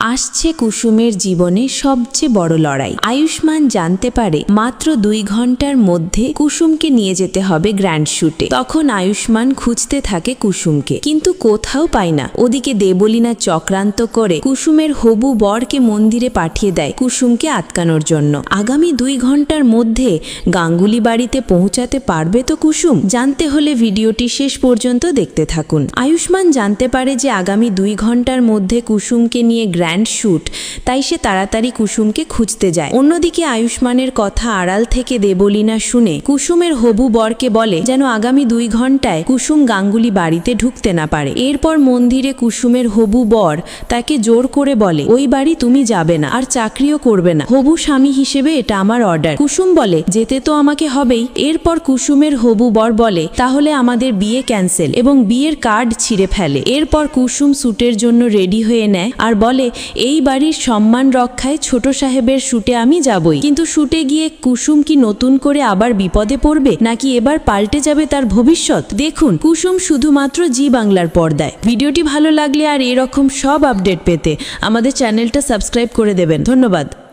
আসছে কুসুমের জীবনে সবচেয়ে বড় লড়াই। আয়ুষ্মান জানতে পারে মাত্র দুই ঘণ্টার মধ্যে কুসুমকে নিয়ে যেতে হবে গ্র্যান্ড শুটে। তখন আয়ুষ্মান খুঁজতে থাকে কুসুমকে, কিন্তু কোথাও পায় না। ওদিকে দেবলীনা চক্রান্ত করে কুসুমের হবু বরকে মন্দিরে পাঠিয়ে দেয় কুসুমকে আটকানোর জন্য। আগামী দুই ঘণ্টার মধ্যে গাঙ্গুলি বাড়িতে পৌঁছাতে পারবে তো কুসুম? জানতে হলে ভিডিওটি শেষ পর্যন্ত দেখতে থাকুন। আয়ুষ্মান জানতে পারে যে আগামী দুই ঘণ্টার মধ্যে কুসুমকে নিয়ে গ্র্যান্ড শ্যুট তাই সে তাড়াতাড়ি কুসুমকে খুঁজতে যায়। অন্যদিকে আয়ুষ্মানের কথা আড়াল থেকে দেবলীনা শুনে কুসুমের হবু বরকে বলে, যেন আগামী দুই ঘন্টায় কুসুম গাঙ্গুলি বাড়িতে ঢুকতে না পারে। এরপর মন্দিরে কুসুমের হবু বর তাকে জোর করে বলে, ওই বাড়ি তুমি যাবে না, আর চাকরিও করবে না। হবু স্বামী হিসেবে এটা আমার অর্ডার। কুসুম বলে, যেতে তো আমাকে হবেই। এরপর কুসুমের হবু বর বলে, তাহলে আমাদের বিয়ে ক্যান্সেল এবং বিয়ের কার্ড ছিঁড়ে ফেলে। এরপর কুসুম স্যুটের জন্য রেডি হয়ে নেয় আর বলে এই বাড়ির সম্মান রক্ষায় ছোট সাহেবের শুটে আমি যাবই। কিন্তু শুটে গিয়ে কুসুম কি নতুন করে আবার বিপদে পড়বে, নাকি এবার পাল্টে যাবে তার ভবিষ্যৎ? দেখুন, কুসুম শুধুমাত্র জি বাংলার পর্দায়। ভিডিওটি ভালো লাগলে আর এরকম সব আপডেট পেতে আমাদের চ্যানেলটা সাবস্ক্রাইব করে দেবেন। ধন্যবাদ।